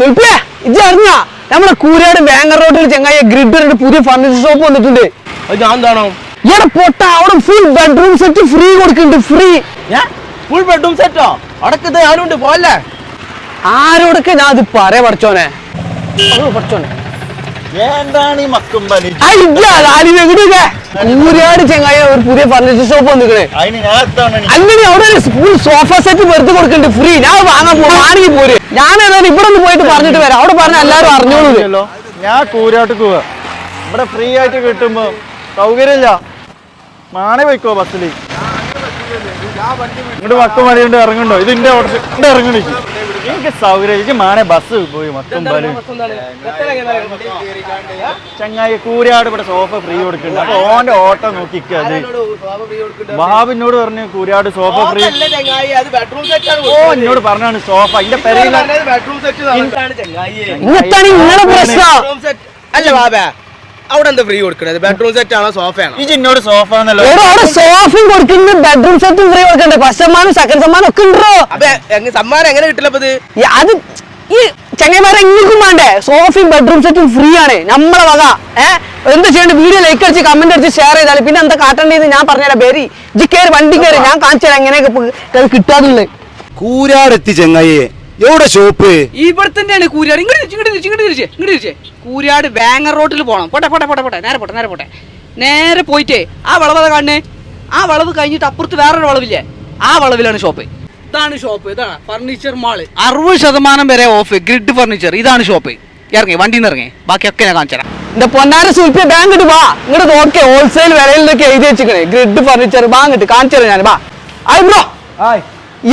സുൽപ്പിയ ഇജ്ജ് അറിഞ്ഞ നമ്മുടെ കൂരാട് ബാങ്കർ റോഡിൽ ചെങ്ങായ ഗ്രിഡ് പുതിയ ഫർണിച്ചർ ഷോപ്പ് വന്നിട്ടുണ്ട്. അത് ഞാൻ എന്താണോ? ഇവിടെ പൊട്ട അവിടെ ഫുൾ ബെഡ്റൂം സെറ്റ് ഫ്രീ കൊടുക്കുന്നുണ്ട് ഫ്രീ ഫുൾ ബെഡ്റൂം സെറ്റോ അടക്കത് ഞാനുണ്ട് പോലെ ആരോടൊക്കെ ഞാൻ അത് പറയാ പഠിച്ചോനെ? പഠിച്ചോനെ. എന്താണ് ഈ മക്കും പനി. ചെങ്ങായ ഒരു പുതിയ ഫർണിച്ചർ ഷോപ്പ് വന്നിക്കണേ അങ്ങനെ അവിടെ ഒരു സോഫ സെറ്റ് വെറുതെ കൊടുക്കുന്നുണ്ട് ഫ്രീ ഞാൻ വാങ്ങാൻ പോകും പോര്. ഞാൻ ഏതായാലും ഇവിടെ ഒന്ന് പോയിട്ട് പറഞ്ഞിട്ട് വരാം. അവിടെ പറഞ്ഞ എല്ലാരും അറിഞ്ഞോളൂ ഇത്. ഞാൻ കൂരാട്ട് പോവാ. ഇവിടെ ഫ്രീ ആയിട്ട് കിട്ടുമ്പോ സൗകര്യമില്ല. മാണി പോയിക്കോ ബസ്സിൽ ഇങ്ങോട്ട് മക്കും പണി കൊണ്ട് ഇറങ്ങണ്ടോ ഇത് ഇന്റെ ഓട്ടോ ഇവിടെ ഇറങ്ങണി എനിക്ക് സൗകര്യം മാനേ മാണെ ബസ് പോയി മൊത്തം ചങ്ങായി കൂരാട് ഇവിടെ സോഫ ഫ്രീ കൊടുക്കുന്നുണ്ട്. അപ്പൊ ഓന്റെ ഓട്ടോ നോക്കിക്ക അത്. ബാബിനോട് പറഞ്ഞു കൂരാട് സോഫ ഫ്രീ ഓ എന്നോട് പറഞ്ഞാണ് സോഫ എന്റെ പെരയിലാണ് ബെഡ്റൂം നിങ്ങളെ പ്രശ്നം. അല്ല ബാബേ. അവിടെ എന്താ ഫ്രീ കൊടുക്കണത്? ബെഡ്റൂം സെറ്റ് ആണോ സോഫയാണോ ഈ സോഫ എന്നല്ലോ അവിടെ സോഫയും കൊടുക്കുന്നു ബെഡ്റൂം സെറ്റും ഫ്രീ കൊടുക്കണ്ടേ? ഫസ്റ്റ് സമ്മാനം സെക്കൻഡ് സമ്മാനം ഒക്കെ ഉണ്ടോ? അപ്പൊ എങ്ങ- സമ്മാനം എങ്ങനെ കിട്ടില്ല ഇപ്പൊ ഇത്? അത് ഈ ചങ്ങന്മാരെ എങ്ങനെയും വേണ്ടേ? സോഫയും ബെഡ്റൂം സെറ്റും ഫ്രീ ആണ്. നമ്മളെ വക. ഏഹ് എന്താ ചെയ്യേണ്ടത് വീഡിയോ ലൈക്ക് അടിച്ച് കമന്റ് അടിച്ച് ഷെയർ ചെയ്താൽ പിന്നെ എന്താ കാട്ടേണ്ടത്? ഞാൻ പറഞ്ഞുതരാം ബേരി. ജി കയറി വണ്ടി കയറി ഞാൻ കാണിച്ചു തരാം എങ്ങനെയൊക്കെ കിട്ടാതുള്ളത് കൂരാടെത്തി ചെങ്ങായി എവിടെ ഷോപ്പ് ഇവിടെ തന്നെയാണ് കൂരിയാട് ഇങ്ങോട്ട് ഇങ്ങോട്ട് ഇങ്ങോട്ട് തിരിച്ചേ ഇങ്ങോട്ട് തിരിച്ചേ. കൂരിയാട് ബാങ്ങർ റോട്ടിൽ പോകണം പോട്ടെ പോട്ടെ പോട്ടെ പോട്ടെ. നേരെ പോട്ടെ നേരെ പോട്ടെ. നേരെ പോയിട്ടേ ആ വളവ് കാണണേ ആ വളവ് കഴിഞ്ഞിട്ട് അപ്പുറത്ത് വേറൊരു വളവില്ലേ? ആ വളവിലാണ് ഷോപ്പ് ഇതാണ് ഷോപ്പ് ഇതാണ് ഫർണിച്ചർ മാൾ അറുപത് ശതമാനം വരെ ഓഫ് ഗ്രിഡ് ഫർണിച്ചർ ഇതാണ് ഷോപ്പ് ഇറങ്ങി വണ്ടിയിൽ നിന്ന് ഇറങ്ങി. ബാക്കിയൊക്കെ ഞാൻ കാണിച്ചു തരാം എന്റെ പൊന്നാര സൂൽപ്പിയ ബാങ്ക് ഇട്ട് വാ. ഇങ്ങോട്ട് നോക്കിയ ഹോൾസെയിൽ വിലയിലൊക്കെ എഴുതി വെച്ചിക്കണേ ഗ്രിഡ് ഫർണിച്ചർ ബാങ്ക് ഇട്ട് കാണിച്ചു തരാം ഞാൻ വാ. ആയി ബ്രോ.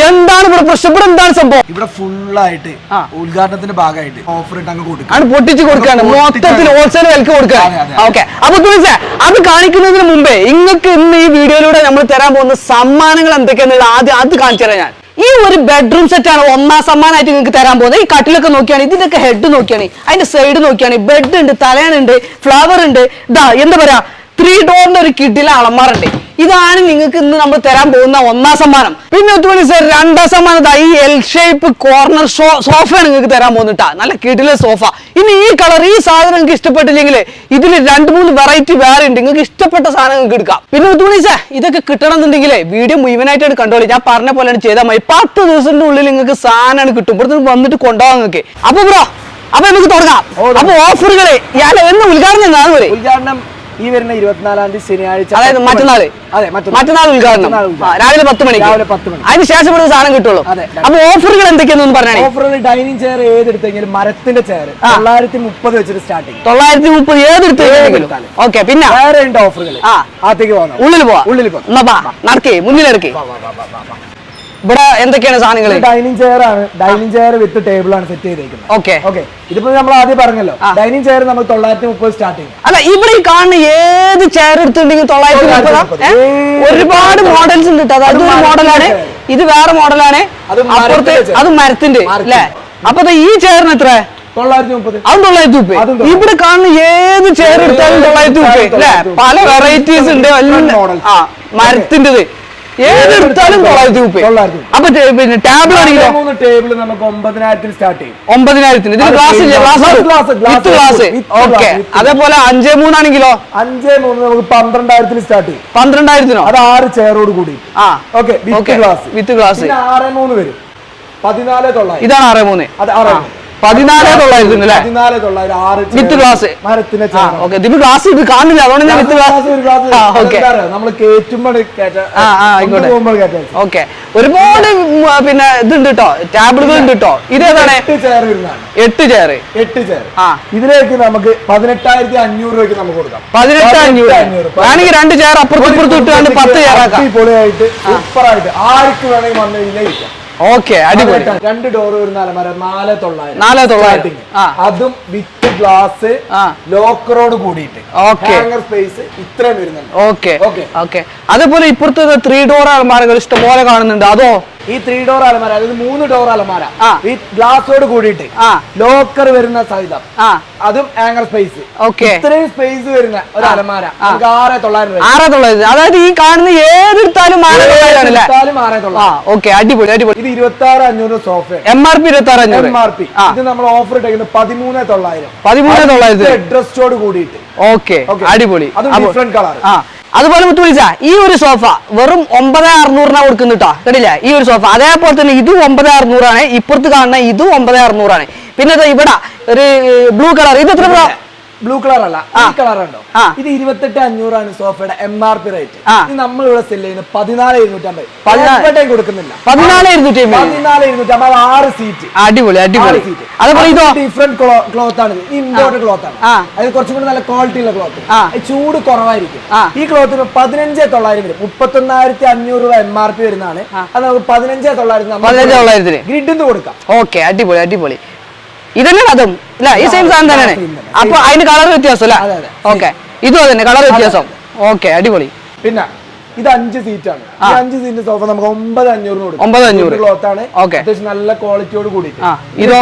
എന്താണ് ഇവിടെ പ്രശ്നം? ഇവിടെ എന്താണ് സംഭവം? ഇവിടെ ഫുള്ളായിട്ട് ആയിട്ട് ഉദ്ഘാടനത്തിന്റെ ഭാഗമായിട്ട് ഓഫർ ഇട്ട് അങ്ങ് കൊടുക്കും പൊട്ടിച്ച് കൊടുക്കാണ്. മൊത്തത്തിൽ ഹോൾസെയിൽ വിലക്ക് കൊടുക്കുക. കൊടുക്കാണ്. ഓക്കെ അപ്പൊ തുണിസേ അത് കാണിക്കുന്നതിന് മുമ്പേ നിങ്ങൾക്ക് ഇന്ന് ഈ വീഡിയോയിലൂടെ നമ്മൾ തരാൻ പോകുന്ന സമ്മാനങ്ങൾ എന്തൊക്കെയാണെന്നുള്ളത് ആദ്യം അത് കാണിച്ചു തരാം ഞാൻ. ഈ ഒരു ബെഡ്റൂം സെറ്റ് ആണ് ഒന്നാം സമ്മാനമായിട്ട് നിങ്ങൾക്ക് തരാൻ പോകുന്നത്. ഈ കട്ടിലൊക്കെ നോക്കിയാണ് ഇതിന്റെയൊക്കെ ഹെഡ് നോക്കിയാണ് അതിന്റെ സൈഡ് നോക്കിയാണ് ബെഡ് ഉണ്ട് തലയണുണ്ട് ഫ്ലവർ ഉണ്ട്. ഇതാ എന്താ പറയാ? ത്രീ ഡോറിന്റെ ഒരു കിഡിലെ അളമാറുണ്ട് ഇതാണ് നിങ്ങൾക്ക് ഇന്ന് നമ്മൾ തരാൻ പോകുന്ന ഒന്നാം സമ്മാനം. പിന്നെ ഒത്തുമണി സർ രണ്ടാം സമ്മാനം ദാ ഈ എൽ ഷേപ്പ് കോർണർ ഷോ സോഫയാണ് നിങ്ങൾക്ക് തരാൻ പോകുന്നിട്ടാ നല്ല കിടിലെ സോഫ ഇനി ഈ കളർ ഈ സാധനം നിങ്ങൾക്ക് ഇഷ്ടപ്പെട്ടില്ലെങ്കിൽ ഇതിൽ രണ്ട് മൂന്ന് വെറൈറ്റി വേറെ ഉണ്ട്. നിങ്ങൾക്ക് ഇഷ്ടപ്പെട്ട സാധനം നിങ്ങൾക്ക് എടുക്കാം. പിന്നെ ഒത്തുമണി സാർ ഇതൊക്കെ കിട്ടണമെന്നുണ്ടെങ്കിൽ വീഡിയോ മുഴുവനായിട്ടാണ് കണ്ടോളി. ഞാൻ പറഞ്ഞ പോലെയാണ് ചെയ്താൽ മതി. പത്ത് ദിവസത്തിന്റെ ഉള്ളിൽ നിങ്ങൾക്ക് സാധനമാണ് കിട്ടും. ഇവിടുന്ന് വന്നിട്ട് കൊണ്ടുപോകാൻ നിങ്ങൾക്ക്. അപ്പൊ ബ്രോ അപ്പൊ നമുക്ക് തുടങ്ങാം. അപ്പൊ ഞാൻ എന്ന് ഉദ്ഘാടനം എന്നാണ് ഉദ്ഘാടനം ഈ വരുന്ന ഇരുപത്തിനാലാം തീയതി ശനിയാഴ്ച അതായത് മറ്റന്നാൾ അതെ മറ്റന്നാൾ. ഉദ്ഘാടനം. രാവിലെ പത്ത് മണി രാവിലെ പത്ത് മണി. അതിന് ശേഷം ഒരു സാധനം കിട്ടുള്ളൂ. അതെ. അപ്പൊ ഓഫറുകൾ എന്തൊക്കെയാണെന്ന് പറഞ്ഞാൽ ഓഫറുകൾ ഡൈനിങ് ചെയർ ഏതെടുത്തെങ്കിലും മരത്തിന്റെ ചെയർ. തൊള്ളായിരത്തി മുപ്പത് വെച്ചിട്ട് സ്റ്റാർട്ടിങ്. തൊള്ളായിരത്തി മുപ്പത് ഏതെടുത്ത്. ഓക്കെ പിന്നെ? വേറെ ഉണ്ട് ഓഫറുകൾ. ആ. അതേക്ക് പോകാം. ഉള്ളിൽ പോവാ. ഉള്ളിൽ പോവാം നടക്കേ മുന്നിലെടുക്കേ ഇവിടെ എന്തൊക്കെയാണ് സാധനങ്ങൾ ഡൈനിങ് ചെയർ ആണ്. ഡൈനിങ് ചെയർ വിത്ത് ടേബിൾ ആണ് സെറ്റ് ചെയ്തേക്കുന്നത്. ഓക്കെ ഓക്കെ ഇതിപ്പോ നമ്മൾ ആദ്യം പറഞ്ഞല്ലോ. ഡൈനിങ് ചെയർ നമ്മൾ തൊള്ളായിരത്തി മുപ്പത് സ്റ്റാർട്ടിങ് അല്ല ഇവിടെ ഈ കാണുന്ന ഏത് ചെയർ എടുത്തിട്ടുണ്ടെങ്കിൽ തൊള്ളായിരത്തി മുപ്പതാ. ഒരുപാട് മോഡൽസ് ഉണ്ട് കേട്ടോ. അതായത് ഒരു മരത്തിന്റെ മോഡലാണ് ഇത് വേറെ മോഡലാണ് അത് അപ്പുറത്ത് മരത്തിന്റെ അത് മരത്തിന്റെ മരത്തിന്റെ. അല്ലേ? അപ്പൊ ഈ ചെയറിന് എത്ര തൊള്ളായിരത്തി മുപ്പത് അതും തൊള്ളായിരത്തി മുപ്പത് ഇവിടെ കാണുന്ന ഏത് ചെയർ എടുത്താലും തൊള്ളായിരത്തി മുപ്പത് അല്ലെ? പല വെറൈറ്റീസ് ഉണ്ട്. മരത്തിന്റെത്. ഏതെടുത്താലും തൊള്ളായിരത്തി മുപ്പത് തൊള്ളായിരത്തി അപ്പൊ പിന്നെ ടാബിൾ ആണെങ്കിലോ മൂന്ന് ടേബിൾ നമുക്ക് ഒമ്പതിനായിരത്തിന് സ്റ്റാർട്ട് ചെയ്യും. ഒമ്പതിനായിരത്തിന്. ഇതിന് അത് ഗ്ലാസ് ഇല്ലേ? glass, glass glass, glass, with glass with glass, okay with glass. അതേപോലെ അഞ്ചേ മൂന്നാണെങ്കിലോ? അഞ്ചേ മൂന്ന് നമുക്ക് പന്ത്രണ്ടായിരത്തിന് സ്റ്റാർട്ട് ചെയ്യും. പന്ത്രണ്ടായിരത്തിനോ? അത് ആറ് ചെയറോട് കൂടി. ആ. ഓക്കെ Okay, വിത്ത് ഗ്ലാസ് ആറേ മൂന്ന് വരും. പതിനാല് തൊള്ളായിരം. ഇതാണ് ആറേ മൂന്ന്. അത് ആറ്. പതിനാല് തൊള്ളായിരത്തിന് അല്ലേ പതിനാല് തൊള്ളായിരം ആറ്. മരത്തിന്റെ ആ ഓക്കെ. ഇതിന് ഗ്ലാസ് ഇത് കാണില്ല അതുകൊണ്ട് ഞാൻ വിത്ത് ഗ്ലാസ് ഓക്കെ. നമ്മൾ ആയിക്കോട്ടെ. ഒരുപാട് പിന്നെ ഇതുണ്ട് കേട്ടോ ടാബ്ലുകൾ ഉണ്ട് കേട്ടോ ഇതേതാണ് എട്ട് ചെയർ എട്ട് ചെയർ. ആ. ഇതിലേക്ക് നമുക്ക് പതിനെട്ടായിരത്തി അഞ്ഞൂറ് രൂപയ്ക്ക് നമുക്ക് കൊടുക്കാം. പതിനെട്ട് അഞ്ഞൂറ്. വേണമെങ്കിൽ രണ്ട് ചെയർ അപ്പുറത്തും ഇപ്പുറത്തും ഇട്ടുകൊണ്ട് പത്ത് ചെയർ ആക്കാം. അടിപൊളിയായിട്ട് സൂപ്പറായിട്ട് ആർക്ക് വേണമെങ്കിൽ വന്നു കഴിഞ്ഞാൽ ഓക്കെ അടിപൊളി. രണ്ട് ഡോർ വരുന്ന അലമാര നാല് തൊള്ളായിരം. നാല് തൊള്ളായിരത്തി. അതും വിത്ത് ഗ്ലാസ്. ലോക്കറോട് കൂടിയിട്ട്. ഓക്കെ. സ്പേസ് ഇത്രയും വരുന്നുണ്ട്. ഓക്കെ. ഓക്കെ. ഓക്കെ. അതേപോലെ ഇപ്പുറത്തെ ത്രീ ഡോർ അലമാരകൾ ഇഷ്ടംപോലെ കാണുന്നുണ്ട്. അതോ? ഈ ത്രീ ഡോർ അലമാര അതായത് മൂന്ന് ഡോർ അലമാര. ഈ ഗ്ലാസോട് കൂടിയിട്ട്. ലോക്കർ വരുന്ന സഹിതം ആ. അതും ആംഗർ സ്പേസ് ഓക്കെ ഇത്രയും സ്പേസ് വരുന്ന ഒരു അലമാര. ആറ് തൊള്ളായിരം രൂപ. തൊള്ളായിരം. അതായത് ഈ കാണുന്ന ഏതെടുത്താലും ആറ് ഓക്കെ അടിപൊളി അടിപൊളി. ഇത് ഇരുപത്തി ആറ് അഞ്ഞൂറ് സോഫ എം ആർ പി ഇരുപത്തി ആറ് അഞ്ഞൂറ്. എം ആർ പി ഇത് നമ്മൾ ഓഫർ ഇട്ടേക്കുന്നത് പതിമൂന്ന് തൊള്ളായിരം. പതിമൂന്ന് തൊള്ളായിരത്തി ഡ്രസ്റ്റോട് കൂടിയിട്ട്. ഓക്കെ അടിപൊളി. അത് ഡിഫറെന്റ് കളർ ആ. അതുപോലെ മുത്തു വിളിച്ച ഈ ഒരു സോഫ വെറും ഒമ്പത് അറുന്നൂറിനാ കൊടുക്കുന്നുട്ടോ കണ്ടില്ല ഈ ഒരു സോഫ. അതേപോലെ തന്നെ ഇതും ഒമ്പത് അറുന്നൂറാണ്. ഇപ്പുറത്ത് കാണുന്ന ഇതും ഒമ്പത് അറുന്നൂറാണ്. പിന്നെ ഇവിടെ ഒരു ബ്ലൂ കളർ. ഇത് എത്ര? ബ്ലൂ കളർ അല്ല ഈ കളർ ഉണ്ടോ? ഇത് ഇരുപത്തെട്ട് അഞ്ഞൂറാണ് സോഫയുടെ എം ആർ പി റേറ്റ് നമ്മൾ ഇവിടെ സെൽ ചെയ്യുന്നത് പതിനാല് ഇരുന്നൂറ്റമ്പത്. കൊടുക്കുന്നില്ല. പതിനാല് ഇരുന്നൂറ്റി അമ്പത് പതിനാല് ഇരുന്നൂറ്റമ്പത് ആറ് സീറ്റ് അടിപൊളി അടിപൊളി. സീറ്റ് ഡിഫറെന്റ് ക്ലോത്ത് ആണ് ഇത്. ഇമ്പോർട്ടഡ് ക്ലോത്ത് ആണ്. അതിന് അത് കുറച്ചും കൂടി നല്ല ക്വാളിറ്റി ഉള്ള ക്ലോത്ത്. ചൂട് കുറവായിരിക്കും. ഈ ക്ലോത്ത് പതിനഞ്ച് തൊള്ളായിരം വരും. മുപ്പത്തൊന്നായിരത്തി അഞ്ഞൂറ് രൂപ എം ആർ പി വരുന്നതാണ്. അത് നമുക്ക് പതിനഞ്ച് തൊള്ളായിരത്തി. ഗ്രിഡിന്ന് കൊടുക്കാം. ഓക്കെ അടിപൊളി അടിപൊളി. ഇതന്നെയാണ് അതും അല്ല? ഈ സെയിം സാധനം തന്നെയാണ്. അപ്പൊ അതിന് കളർ വ്യത്യാസം അല്ല. ഓക്കെ ഇതും അതന്നെ കളർ വ്യത്യാസം. ഓക്കെ അടിപൊളി. പിന്നെ ഇത് അഞ്ച് സീറ്റ് ആണ്. അഞ്ച് സീറ്റിന്റെ സോഫ നമുക്ക് ഒമ്പത് അഞ്ഞൂറിന് കൊടുക്കും. ഒമ്പത് അഞ്ഞൂറ്. ക്ലോത്ത് ആണ്. അത്യാവശ്യം നല്ല ക്വാളിറ്റിയോട് കൂടി?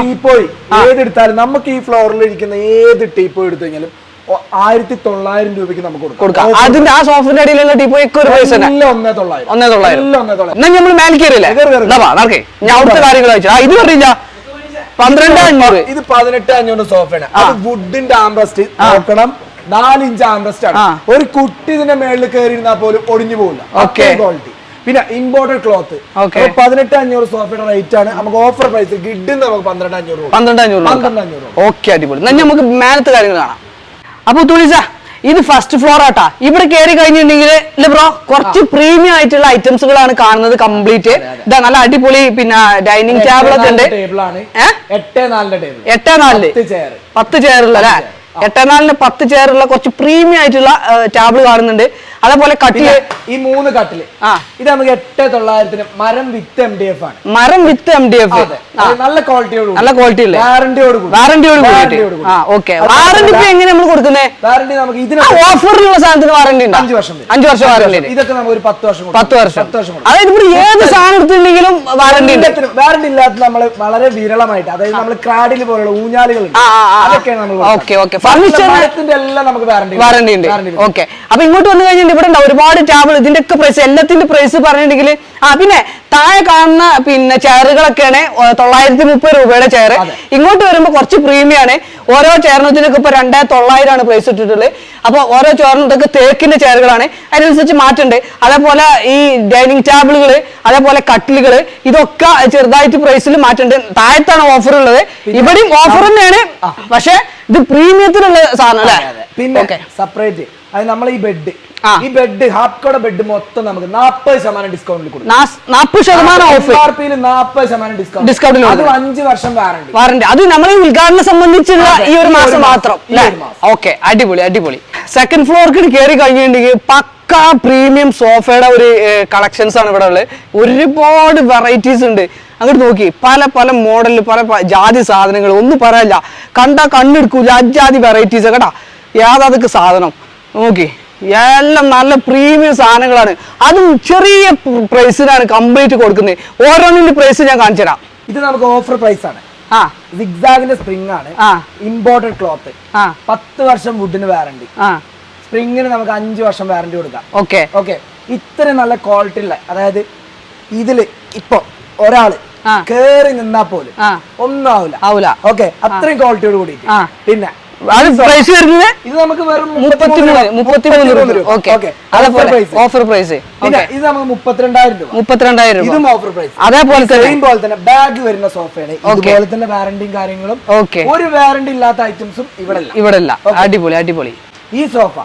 ടീപ്പോയി ഏതെടുത്താലും നമുക്ക് ഈ ഫ്ലോറിൽ ഇരിക്കുന്ന ഏത് ടീപ്പോയി എടുത്തു കഴിഞ്ഞാലും ആയിരത്തി തൊള്ളായിരം രൂപയ്ക്ക് നമുക്ക് കൊടുക്കാം. അതിന്റെ ആ സോഫിന്റെ അടിയിലുള്ള ടിപ്പോ ഒക്കെ ഒരു പൈസ ഒന്നേ തൊള്ളായിരം. ഒന്നേ തൊള്ളായിരം. നമ്മൾ ഞാൻ അവിടുത്തെ കാര്യങ്ങൾ ഇത് പറഞ്ഞില്ല. പന്ത്രണ്ട് അഞ്ഞൂറ്. ഇത് പതിനെട്ട് അഞ്ഞൂറ് സോഫയാണ് അത് വുഡിന്റെ ആംബ്രസ്റ്റ് നോക്കണം. നാലിഞ്ച് ആംബ്രസ്റ്റ് ആണ്. ഒരു കുട്ടി ഇതിന്റെ മേളിൽ കയറി ഇരുന്നാൽ പോലും ഒടിഞ്ഞു പോകില്ല. ക്വാളിറ്റി പിന്നെ ഇമ്പോർട്ടഡ് ക്ലോത്ത്. പതിനെട്ട് അഞ്ഞൂറ് സോഫയുടെ റേറ്റ് ആണ്. നമുക്ക് ഓഫർ പ്രൈസ് ഗിഡ് നമുക്ക് പന്ത്രണ്ട് അഞ്ഞൂറ്. പന്ത്രണ്ട് അഞ്ഞൂറ് പന്ത്രണ്ട് അഞ്ഞൂറ് ഓക്കെ അടിപൊളി. നമുക്ക് മേലത്തെ കാര്യങ്ങൾ കാണാം. അപ്പൊ തുണിസ ഇത് ഫസ്റ്റ് ഫ്ലോർ ആട്ടാ. ഇവിടെ കയറി കഴിഞ്ഞിട്ടുണ്ടെങ്കിൽ ബ്രോ കുറച്ച് പ്രീമിയം ആയിട്ടുള്ള ഐറ്റംസുകളാണ് കാണുന്നത് കംപ്ലീറ്റ് ഇതാ നല്ല അടിപൊളി പിന്നെ ഡൈനിങ് ടേബിൾ ഒക്കെ ഉണ്ട്? എട്ട് നാലിന്റെ ടേബിൾ എട്ടേ നാലിൽ. പത്ത് ചെയറുള്ള അല്ലേ? എട്ടേ നാലിന് പത്ത് ചെയറുള്ള കുറച്ച് പ്രീമിയം ആയിട്ടുള്ള ടേബിൾ കാണുന്നുണ്ട്. അതേപോലെ കട്ടിൽ ഈ മൂന്ന് കട്ടിൽ. ഇത് നമുക്ക് എട്ട് തൊള്ളായിരത്തിന് മരം വിത്ത് എം ഡി എഫ് ആണ്. മരം വിത്ത് എം ഡി എഫ് നല്ല ക്വാളിറ്റിയോട് നല്ല ക്വാളിറ്റി വാറന്റിയോട് വാറന്റിയോട്. ഓക്കെ വാറന്റി ഇപ്പൊ എങ്ങനെ നമ്മൾ കൊടുക്കുന്നത് വാറന്റി നമുക്ക് ഇതിന് ഓഫറിലുള്ള സാധനത്തിന് വാറന്റി ഉണ്ട്? അഞ്ച് വർഷം. അഞ്ച് വർഷം വാറന്റി ഇതൊക്കെ നമുക്ക് ഒരു പത്ത് വർഷം. പത്ത് വർഷം. പത്ത് വർഷം അതായത് ഇവിടെ ഏത് സാധനം എടുത്തിട്ടുണ്ടെങ്കിലും വാറന്റി വാറന്റി ഇല്ലാത്ത നമ്മൾ വളരെ വിരളമായിട്ട് അതായത് നമ്മൾ ക്രാഡിൽ പോലുള്ള ഊഞ്ഞാലുകൾ. അതൊക്കെയാണ് നമ്മൾ ഓക്കെ, ഓക്കെ. മരത്തിന്റെ എല്ലാം നമുക്ക് വാറന്റി ഉണ്ട്. ഓക്കെ അപ്പൊ ഇങ്ങോട്ട് വന്നു കഴിഞ്ഞാൽ ഇവിടെ ഉണ്ടാവും ഒരുപാട് ടേബിൾ ഇതിന്റെ ഒക്കെ പ്രൈസ് എല്ലാത്തിന്റെ പ്രൈസ് പറഞ്ഞിട്ടുണ്ടെങ്കിൽ ആ പിന്നെ താഴെ കാണുന്ന പിന്നെ ചെയറുകളൊക്കെയാണ് തൊള്ളായിരത്തി മുപ്പത് രൂപയുടെ ചെയർ ഇങ്ങോട്ട് വരുമ്പോൾ കുറച്ച് പ്രീമിയം ആണ്. ഓരോ ചെയറിനത്തിനൊക്കെ ഇപ്പൊ രണ്ടേ തൊള്ളായിരമാണ് പ്രൈസ് ഇട്ടിട്ടുള്ളത്. അപ്പൊ ഓരോ ചോറിനൊക്കെ തേക്കിന്റെ ചെയറുകളാണ് അതിനനുസരിച്ച് മാറ്റുണ്ട് അതേപോലെ ഈ ഡൈനിങ് ടേബിളുകൾ അതേപോലെ കട്ടിലുകൾ ഇതൊക്കെ ചെറുതായിട്ട് പ്രൈസിൽ മാറ്റുണ്ട് താഴത്താണ് ഓഫർ ഉള്ളത്. ഇവിടെയും ഓഫർ തന്നെയാണ്. പക്ഷെ ഇത് പ്രീമിയത്തിനുള്ള സാധനം അല്ലേ? പിന്നെ ഓക്കെ സെപ്പറേറ്റ് അത് നമ്മൾ ഈ ബെഡ് ഈ ബെഡ് ഹാഫ് കോടെ ബെഡ് മൊത്തം നമുക്ക് നാൽപ്പത് ശതമാനം ഡിസ്കൗണ്ടിൽ കൊടുക്കും. നാൽപ്പത് ശതമാനം ഡിസ്കൗണ്ട് അത് അഞ്ചു വർഷം വാറണ്ടി വാറണ്ടി അത് നമ്മൾ ഉദ്ഘാടനം സംബന്ധിച്ചുള്ള ഈ ഒരു മാസം മാത്രം. ഓക്കെ അടിപൊളി അടിപൊളി. സെക്കൻഡ് ഫ്ലോർക്ക് കയറി കഴിഞ്ഞിട്ടുണ്ടെങ്കിൽ പക്ക പ്രീമിയം സോഫയുടെ ഒരു കളക്ഷൻസ് ആണ് ഇവിടെ ഉള്ളത് ഒരുപാട് വെറൈറ്റീസ് ഉണ്ട് അങ്ങോട്ട് നോക്കി. പല പല മോഡലിൽ പല ജാതി സാധനങ്ങൾ. ഒന്നും പറയല്ല കണ്ടാ കണ്ണെടുക്കൂല അജാതി വെറൈറ്റീസ് കേട്ടാ. യാതൊക്കെ സാധനം? നോക്കി. എല്ലാം നല്ല പ്രീമിയം സാധനങ്ങളാണ്. അതും ചെറിയ പ്രൈസിനാണ് കംപ്ലീറ്റ് കൊടുക്കുന്നത് ഓരോന്നിന്റെ പ്രൈസ് ഞാൻ കാണിച്ചു തരാം ഇത് നമുക്ക് ഓഫർ പ്രൈസ് ആണ്. സിഗ്സാഗിന്റെ സ്പ്രിംഗ് ആണ്. ഇമ്പോർട്ടഡ് ക്ലോത്ത് പത്ത് വർഷം വുഡിന് വാറണ്ടി സ്പ്രിങ്ങിന് നമുക്ക് അഞ്ച് വർഷം വാറണ്ടി കൊടുക്കാം. ഓക്കെ ഓക്കെ ഇത്ര നല്ല ക്വാളിറ്റി ഉള്ള അതായത് ഇതിൽ ഇപ്പൊ ഒരാൾ കേറി നിന്നാ പോലും. ഒന്നും ആവില്ല ആവൂല. ഓക്കെ അത്രയും ക്വാളിറ്റിയോട് കൂടി പിന്നെ അത് പ്രൈസ് വരുന്നത് ഇത് നമുക്ക് വെറും മുപ്പത്തിമൂന്ന് മുപ്പത്തിമൂന്ന് രൂപ. ഓക്കെ. അതേപോലെ ഓഫർ പ്രൈസ് പിന്നെ ഇത് നമുക്ക് മുപ്പത്തിരണ്ടായിരം രൂപ. മുപ്പത്തിരണ്ടായിരം രൂപ. ഇതും ഓഫർ പ്രൈസ് അതേപോലെ തന്നെ. പോലെ തന്നെ ബാഗ് വരുന്ന സോഫയാണ് ഇതുപോലെ തന്നെ വാറണ്ടിയും കാര്യങ്ങളും. ഒരു വാറണ്ടി ഇല്ലാത്ത ഐറ്റംസും ഇവിടെ ഇവിടെ അടിപൊളി അടിപൊളി. ഈ സോഫ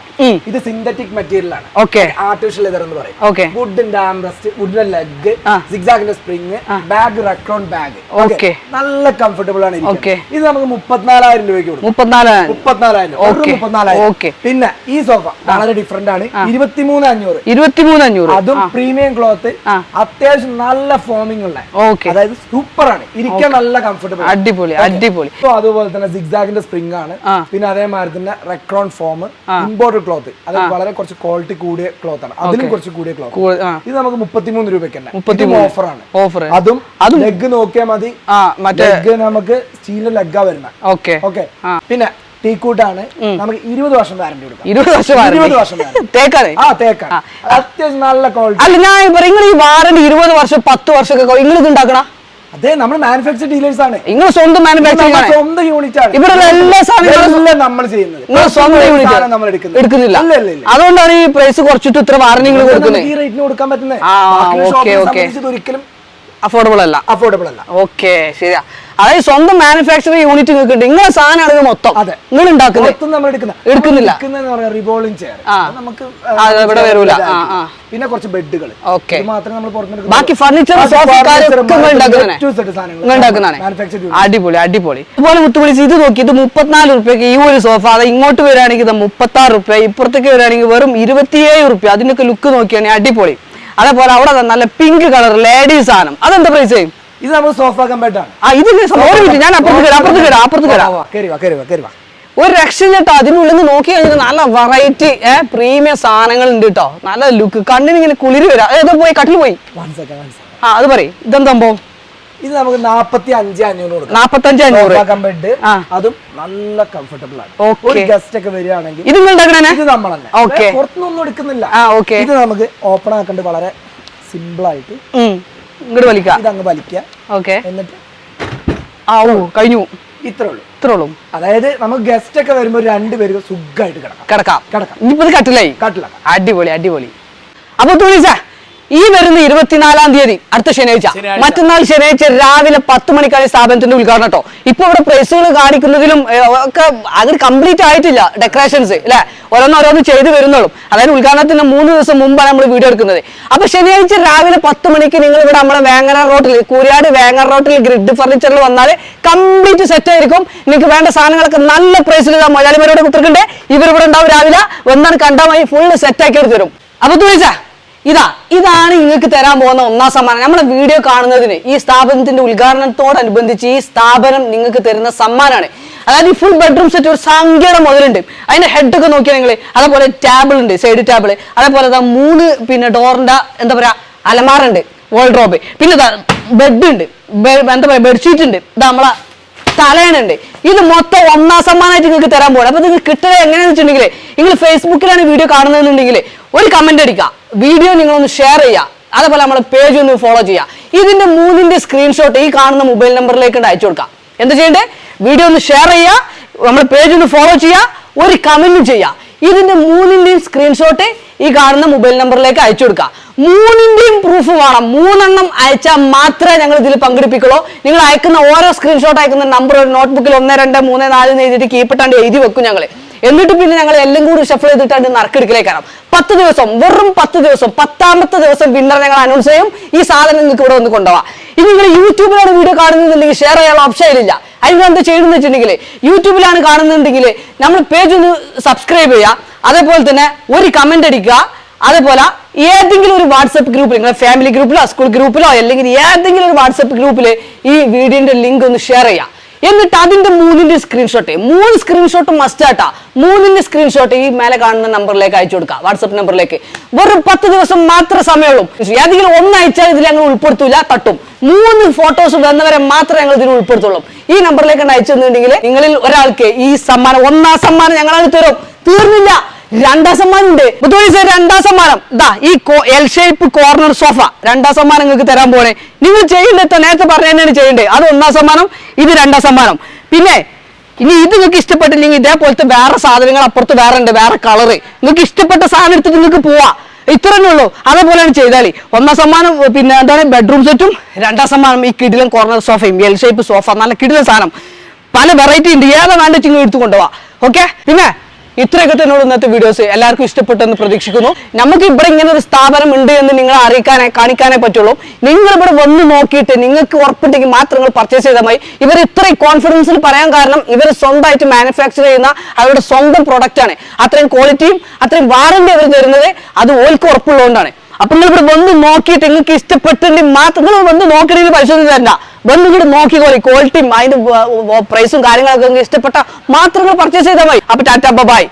ഇത് സിന്തറ്റിക് മെറ്റീരിയൽ ആണ്. ഓക്കെ ആർട്ടിഫിഷ്യൽ ലെതർ എന്ന് പറയും. ഓക്കെ വുഡിന്റെ ആംബ്രസ്റ്റ് വുഡിന്റെ ലെഗ് സിക്സാഗിന്റെ സിഗ്സാഗിന്റെ spring bag Recron bag okay നല്ല കംഫർട്ടബിൾ ആണ് ഓക്കെ ഇത് നമുക്ക് മുപ്പത്തിനാലായിരം രൂപയ്ക്ക് കൊടുക്കും. മുപ്പത്തിനാല് മുപ്പത്തിനാലായിരം. Okay. മുപ്പത്തിനാലായിരം. Okay. പിന്നെ ഈ സോഫ വളരെ ഡിഫറെന്റ് ആണ്. ഇരുപത്തിമൂന്ന് അഞ്ഞൂറ്. ഇരുപത്തിമൂന്ന് അഞ്ഞൂറ്. അതും പ്രീമിയം ക്ലോത്ത്. അത്യാവശ്യം നല്ല ഫോമിംഗ് ഉള്ള. ഓക്കെ അതായത് സൂപ്പർ ആണ്. ഇരിക്കാൻ നല്ല കംഫർട്ടബിൾ അടിപൊളി അടിപൊളി. അതുപോലെ തന്നെ സിഗ്സാഗിന്റെ സ്പ്രിങ് ആണ്. പിന്നെ അതേമാതിരി തന്നെ റെക്രോൺ ഫോം ഇമ്പോർട്ടഡ് ക്ലോത്ത്. അത് വളരെ കുറച്ച് ക്വാളിറ്റി കൂടിയ ക്ലോത്ത് ആണ് അതിലും കുറച്ച് കൂടിയ ക്ലോത്ത്. ഇത് നമുക്ക് മുപ്പത്തിമൂന്ന് രൂപയ്ക്ക് തന്നെ. ഓഫർ ആണ് ഓഫർ അതും അത് ലെഗ് നോക്കിയാൽ മതി. ലെഗ് നമുക്ക് സ്റ്റീലിന്റെ ലെഗാ വരുന്നത് ഓക്കെ. ഓക്കെ. പിന്നെ ടീക്കൂട്ടാണ്. നമുക്ക് ഇരുപത് വർഷം വാറന്റി കൊടുക്കാം. ഇരുപത് വർഷം ഇരുപത് വർഷം. തേക്കാണ് ആ തേക്കാണ് അത്യാവശ്യം നല്ല ക്വാളിറ്റി അല്ല ഞാൻ നിങ്ങൾ ഈ വാറണ്ടി ഇരുപത് വർഷം പത്ത് വർഷമൊക്കെ നിങ്ങൾ ഇത് ഉണ്ടാക്കണ? അതെ നമ്മൾ മാനുഫാക്ചർ ഡീലേഴ്സ് ആണ്. നിങ്ങൾ സ്വന്തം മാനുഫാക്ചറിംഗ് ആണ്. സ്വന്തം യൂണിറ്റ് ആണ്. ഇവിടെ എല്ലാ സാധനങ്ങളും നമ്മൾ ചെയ്യുന്നത്. നിങ്ങൾ സ്വന്തം യൂണിറ്റ് നമ്മൾ എടുക്കുന്നില്ല. അല്ല ഇല്ല അതുകൊണ്ടാണ് ഈ പ്രൈസ് കുറച്ചിട്ട് ഇത്ര വാർണിംഗ് കൊടുക്കുന്നത്. ഈ റേറ്റിന് കൊടുക്കാൻ പറ്റുന്നത്. ഒരിക്കലും അഫോർഡബിൾ അല്ല. അഫോർഡബിൾ അല്ല. ഓക്കെ ശരിയാ. അതായത് സ്വന്തം മാനുഫാക്ചറിംഗ് യൂണിറ്റ് നിങ്ങൾക്ക് ഉണ്ട് നിങ്ങളെ സാധനമാണ് ഇത് മൊത്തം. അതെ. നിങ്ങൾ ഉണ്ടാക്കുന്നത് പുറത്തുനിന്ന് നമ്മൾ എടുക്കുന്ന എടുക്കുന്നില്ല. Revolving chair. നമുക്ക് ഇവിടെ വരൂല. പിന്നെ കുറച്ച് ബെഡുകൾ ഓക്കെ. മാത്രമേ നമ്മൾ പുറത്തുനിന്ന് ബാക്കി ഫർണിച്ചർ അടിപൊളി അടിപൊളി. ഇതുപോലെ മുത്തുപൊളി ഇത് നോക്കി ഇത് മുപ്പത്തിനാല് റുപ്യക്ക് ഈ ഒരു സോഫ അത് ഇങ്ങോട്ട് വരികയാണെങ്കിൽ ഇത് മുപ്പത്തി ആറ് റുപ്യ ഇപ്പുറത്തേക്ക് വരികയാണെങ്കിൽ വെറും ഇരുപത്തിയേഴ് റുപ്യ അതിനൊക്കെ ലുക്ക് നോക്കിയാണെങ്കിൽ അടിപൊളി. അതേപോലെ അവിടെ നല്ല പിങ്ക് കളർ ലേഡീസ് സാധനം. അതെന്താ പ്രൈസ് ചെയ്യും ഇത് നമ്മൾ സോഫ കമ്പാർട്ടാണ് ആ ഇത് ഒരു മിനിറ്റ് ഞാൻ അപ്പുറത്ത് കയറാം അപ്പുറത്ത് കയറാം അപ്പുറത്ത് കയറാം കയറി വാ കയറി വാ കയറി വാ ഒരു രക്ഷയില്ല കേട്ടോ. അതിനുള്ളിൽ നിന്ന് നോക്കി കഴിഞ്ഞാൽ നല്ല വെറൈറ്റി ഏഹ് പ്രീമിയം സാധനങ്ങൾ ഉണ്ട് കേട്ടോ. നല്ല ലുക്ക് കണ്ണിന് ഇങ്ങനെ കുളിര് വരാം. ഏതോ പോയി കട്ടിൽ പോയി. ആ അത് പറയും. ഇതെന്താ സംഭവം? ഇത് നമുക്ക് നാപ്പത്തി അഞ്ച് അഞ്ഞൂറ് കൊടുക്കാം. നാപ്പത്തഞ്ച് അഞ്ഞൂറ്. ബെഡ്. അതും നല്ല കംഫർട്ടബിൾ ആണ്. ഒരു ഗസ്റ്റ് ഒക്കെ വരികയാണെങ്കിൽ ഇത് ഇത് നമ്മൾ തന്നെ. പുറത്തുനിന്നൊന്നും എടുക്കുന്നില്ല. ഇത് നമുക്ക് ഓപ്പൺ ആക്കേണ്ടത് വളരെ സിമ്പിൾ ആയിട്ട് ഇങ്ങോട്ട് വലിക്കാം ഇത് അങ്ങ് വലിക്കുക. ഓക്കെ എന്നിട്ട് ആ ഓ കഴിഞ്ഞു. ഇത്രേ ഉള്ളൂ. ഇത്രേ ഉള്ളൂ. അതായത് നമുക്ക് ഗസ്റ്റ് ഒക്കെ വരുമ്പോൾ രണ്ടുപേർക്ക് സുഖമായിട്ട് കിടക്കാം. കിടക്കാം. കിടക്കാം. ഇനിയിപ്പോ കട്ടിലായി. കാട്ടിലാക്കാം. അടിപൊളി അടിപൊളി. അപ്പൊ തുണിച്ച ഈ വരുന്ന ഇരുപത്തിനാലാം തീയതി അടുത്ത ശനിയാഴ്ച. മറ്റന്നാൾ ശനിയാഴ്ച രാവിലെ പത്ത് മണിക്കാണ് സ്ഥാപനത്തിന്റെ ഉദ്ഘാടനം കേട്ടോ. ഇപ്പൊ ഇവിടെ പ്രൈസുകൾ കാണിക്കുന്നതിലും ഒക്കെ അത് കംപ്ലീറ്റ് ആയിട്ടില്ല ഡെക്കറേഷൻസ് അല്ലെ? ഓരോന്നോരോന്ന് ചെയ്തു വരുന്നുള്ളൂ അതായത് ഉദ്ഘാടനത്തിന് മൂന്ന് ദിവസം മുമ്പാണ് നമ്മൾ വീഡിയോ എടുക്കുന്നത്. അപ്പൊ ശനിയാഴ്ച രാവിലെ പത്ത് മണിക്ക് നിങ്ങൾ ഇവിടെ നമ്മുടെ വേങ്ങര റോട്ടിൽ കൂരിയാട് വേങ്ങര റോട്ടിൽ ഗ്രിഡ് ഫർണിച്ചറിൽ വന്നാൽ കംപ്ലീറ്റ് സെറ്റ് ആയിരിക്കും. നിങ്ങൾക്ക് വേണ്ട സാധനങ്ങളൊക്കെ നല്ല പ്രൈസിൽ മലയാളിമാരോട് ഇവർ ഇവരിവിടെ ഉണ്ടാവും രാവിലെ. വന്നാണ് കണ്ടാൽ ഫുള്ള് സെറ്റ് ആക്കി എടുത്തു തരും. അപ്പൊ തുണിച്ചാ ഇതാ ഇതാണ് നിങ്ങൾക്ക് തരാൻ പോകുന്ന ഒന്നാം സമ്മാനം. നമ്മുടെ വീഡിയോ കാണുന്നതിന് ഈ സ്ഥാപനത്തിന്റെ ഉദ്ഘാടനത്തോടനുബന്ധിച്ച് ഈ സ്ഥാപനം നിങ്ങൾക്ക് തരുന്ന സമ്മാനമാണ് അതായത് ഈ ഫുൾ ബെഡ്റൂം സെറ്റ് ഒരു സംഖ്യയുടെ മുതലുണ്ട്. അതിന്റെ ഹെഡ് ഒക്കെ നോക്കിയാൽ നിങ്ങൾ അതേപോലെ ടേബിൾ ഉണ്ട് സൈഡ് ടേബിൾ അതേപോലെ മൂന്ന് പിന്നെ ഡോറിന്റെ എന്താ പറയാ അലമാറുണ്ട് വാൾഡ്രോബ് പിന്നെ ബെഡ് ഉണ്ട് എന്താ പറയാ ബെഡ്ഷീറ്റ് ഉണ്ട്. ഇതാ നമ്മളെ തലയണുണ്ട് ഇത് മൊത്തം ഒന്നാം സമ്മാനമായിട്ട് നിങ്ങൾക്ക് തരാൻ പോകണം അപ്പൊ നിങ്ങൾക്ക് കിട്ടുക എങ്ങനെയാണെന്ന് വെച്ചിട്ടുണ്ടെങ്കിൽ നിങ്ങൾ ഫേസ്ബുക്കിലാണ് വീഡിയോ കാണുന്നതെന്നുണ്ടെങ്കിൽ ഒരു കമന്റ് അടിക്കുക. വീഡിയോ നിങ്ങളൊന്ന് ഷെയർ ചെയ്യുക. അതേപോലെ നമ്മുടെ പേജ് ഒന്ന് ഫോളോ ചെയ്യുക. ഇതിന്റെ മൂന്നിന്റെ സ്ക്രീൻഷോട്ട് ഈ കാണുന്ന മൊബൈൽ നമ്പറിലേക്ക് അയച്ചു കൊടുക്കാം എന്താ ചെയ്യേണ്ടത്? വീഡിയോ ഒന്ന് ഷെയർ ചെയ്യുക. നമ്മുടെ പേജ് ഒന്ന് ഫോളോ ചെയ്യുക. ഒരു കമന്റ് ചെയ്യുക. ഇതിന്റെ മൂന്നിന്റെയും സ്ക്രീൻഷോട്ട് ഈ കാണുന്ന മൊബൈൽ നമ്പറിലേക്ക് അയച്ചു കൊടുക്കുക. മൂന്നിന്റെയും പ്രൂഫ് വേണം. മൂന്നെണ്ണം അയച്ചാൽ മാത്രമേ ഞങ്ങൾ ഇതിൽ പങ്കെടുപ്പിക്കുള്ളൂ. നിങ്ങൾ അയക്കുന്ന ഓരോ സ്ക്രീൻഷോട്ട് അയക്കുന്ന നമ്പർ ഒരു നോട്ട്ബുക്കിൽ ഒന്ന് രണ്ട് മൂന്ന് നാല് എഴുതിയിട്ട് കീപ്പിട്ടാണ്ട് എഴുതി വെക്കും ഞങ്ങൾ എന്നിട്ട് പിന്നെ ഞങ്ങൾ എല്ലാം കൂടി ഷഫിൾ ചെയ്തിട്ടാണ്ട് നറുക്കെടുക്കലേക്കാണ് പത്ത് ദിവസം വെറും പത്ത് ദിവസം പത്താമത്തെ ദിവസം വിന്നർ ഞങ്ങൾ അനൗൺസ് ചെയ്യും. ഈ സാധനം നിങ്ങൾക്ക് ഇവിടെ ഒന്ന് കൊണ്ടുപോവാം. ഇനി നിങ്ങൾ യൂട്യൂബിലാണ് വീഡിയോ കാണുന്നുണ്ടെങ്കിൽ ഷെയർ ചെയ്യാനുള്ള ഓപ്ഷൻ ഇല്ല അതിന് എന്താ ചെയ്യുന്നത് വെച്ചിട്ടുണ്ടെങ്കിൽ യൂട്യൂബിലാണ് കാണുന്നുണ്ടെങ്കിൽ നമ്മൾ പേജ് ഒന്ന് സബ്സ്ക്രൈബ് ചെയ്യുക. അതേപോലെ തന്നെ ഒരു കമന്റ് അടിക്കുക. അതേപോലെ ഏതെങ്കിലും ഒരു വാട്സപ്പ് ഗ്രൂപ്പിൽ നിങ്ങളുടെ ഫാമിലി ഗ്രൂപ്പിലോ സ്കൂൾ ഗ്രൂപ്പിലോ അല്ലെങ്കിൽ ഏതെങ്കിലും ഒരു വാട്സപ്പ് ഗ്രൂപ്പിൽ ഈ വീഡിയോന്റെ ലിങ്ക് ഒന്ന് ഷെയർ ചെയ്യാം എന്നിട്ട് അതിന്റെ മൂന്നിന്റെ സ്ക്രീൻഷോട്ട് മൂന്ന് സ്ക്രീൻഷോട്ട് മസ്റ്റ് ആട്ടാ. മൂന്നിന്റെ സ്ക്രീൻഷോട്ട് ഈ മേലെ കാണുന്ന നമ്പറിലേക്ക് അയച്ചു കൊടുക്കുക വാട്സപ്പ് നമ്പറിലേക്ക് വെറും പത്ത് ദിവസം മാത്രമേ സമയമുള്ളൂ. ഏതെങ്കിലും ഒന്ന് അയച്ചാൽ ഇതിൽ ഞങ്ങൾ ഉൾപ്പെടുത്തൂല തട്ടും. മൂന്ന് ഫോട്ടോസ് വന്നവരെ മാത്രമേ ഞങ്ങൾ ഇതിൽ ഉൾപ്പെടുത്തുള്ളൂ. ഈ നമ്പറിലേക്ക് അയച്ചു തന്നിട്ടുണ്ടെങ്കിൽ നിങ്ങളിൽ ഒരാൾക്ക് ഈ സമ്മാനം ഒന്നാം സമ്മാനം ഞങ്ങൾ തരും. തീർന്നില്ല. രണ്ടാം സമ്മാനം ഉണ്ട് രണ്ടാം സമ്മാനം ഇതാ ഈ എൽ ഷേപ്പ് കോർണർ സോഫ രണ്ടാം സമ്മാനം നിങ്ങൾക്ക് തരാൻ പോണേ നിങ്ങൾ ചെയ്യേണ്ടത് നേരത്തെ പറഞ്ഞ തന്നെയാണ് ചെയ്യേണ്ടത്. അത് ഒന്നാം സമ്മാനം ഇത് രണ്ടാം സമ്മാനം പിന്നെ ഇനി ഇത് നിങ്ങൾക്ക് ഇഷ്ടപ്പെട്ടില്ലെങ്കിൽ ഇതേപോലത്തെ വേറെ സാധനങ്ങൾ അപ്പുറത്ത് വേറെ ഉണ്ട് വേറെ കളറ് നിങ്ങൾക്ക് ഇഷ്ടപ്പെട്ട സാധനം എടുത്തിട്ട് നിങ്ങൾക്ക് പോവാ. ഇത്ര തന്നെ ഉള്ളൂ. അതേപോലെയാണ് ചെയ്താൽ ഒന്നാം സമ്മാനം പിന്നെ എന്താണ് ബെഡ്റൂം സെറ്റും രണ്ടാം സമ്മാനം ഈ കിടിലൻ കോർണർ സോഫയും എൽ ഷേപ്പ് സോഫ നല്ല കിടിലൻ സാധനം. പല വെറൈറ്റി ഉണ്ട്. ഏതാ വേണ്ട ചിങ്ങ എടുത്തു കൊണ്ടുപോവാ. ഓക്കെ പിന്നെ ഇത്രയൊക്കെ തന്നെയുള്ള ഇന്നത്തെ വീഡിയോസ് എല്ലാവർക്കും ഇഷ്ടപ്പെട്ടെന്ന് പ്രതീക്ഷിക്കുന്നു. നമുക്ക് ഇവിടെ ഇങ്ങനെ ഒരു സ്ഥാപനം ഉണ്ട് എന്ന് നിങ്ങൾ അറിയിക്കാനേ കാണിക്കാനേ പറ്റുള്ളൂ. നിങ്ങൾ ഇവിടെ വന്ന് നോക്കിയിട്ട് നിങ്ങൾക്ക് ഉറപ്പുണ്ടെങ്കിൽ മാത്രം നിങ്ങൾ പർച്ചേസ് ചെയ്താൽ മതി. ഇവർ ഇത്രയും കോൺഫിഡൻസിൽ പറയാൻ കാരണം ഇവർ സ്വന്തമായിട്ട് മാനുഫാക്ചർ ചെയ്യുന്ന അവരുടെ സ്വന്തം പ്രൊഡക്റ്റ് ആണ്. അത്രയും ക്വാളിറ്റിയും അത്രയും വാറണ്ടി അവർ തരുന്നത് അത് ഓൽക്ക് ഉറപ്പുള്ളതുകൊണ്ടാണ്. അപ്പൊ നിങ്ങൾ ഇവിടെ വന്ന് നോക്കിയിട്ട് നിങ്ങൾക്ക് ഇഷ്ടപ്പെട്ടെങ്കിൽ മാത്രം നിങ്ങൾ വന്ന് നോക്കണമെങ്കിൽ പരിശോധന തരണ്ട വന്ന് ഇങ്ങോട്ട് നോക്കിക്കോളി ക്വാളിറ്റിയും അതിന്റെ പ്രൈസും കാര്യങ്ങളൊക്കെ ഇഷ്ടപ്പെട്ട മാത്രങ്ങൾ പർച്ചേസ് ചെയ്താൽ മതി. അപ്പൊ ടാറ്റ ബൈ